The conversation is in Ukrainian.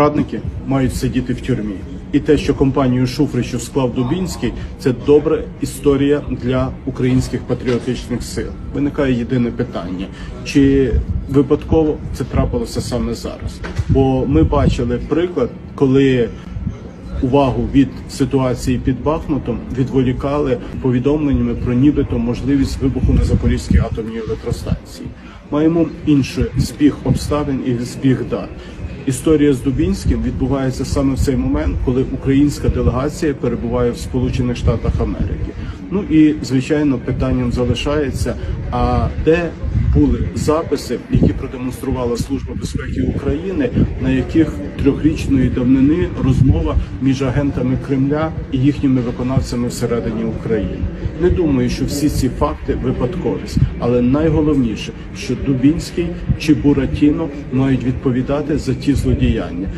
Радники мають сидіти в тюрмі. І те, що компанію Шуфричу склав Дубінський, це добра історія для українських патріотичних сил. Виникає єдине питання: чи випадково це трапилося саме зараз? Бо ми бачили приклад, коли увагу від ситуації під Бахмутом відволікали повідомленнями про нібито можливість вибуху на Запорізькій атомній електростанції. Маємо інший збіг обставин і збіг дат. Історія з Дубінським відбувається саме в цей момент, коли українська делегація перебуває в Сполучених Штатах Америки. Ну і звичайно, питанням залишається: а де були записи, які продемонструвала Служба безпеки України, на яких трьохрічної давнини розмова між агентами Кремля і їхніми виконавцями всередині України. Не думаю, що всі ці факти випадковість, але найголовніше, що Дубінський чи Буратіно мають відповідати за ті злодіяння.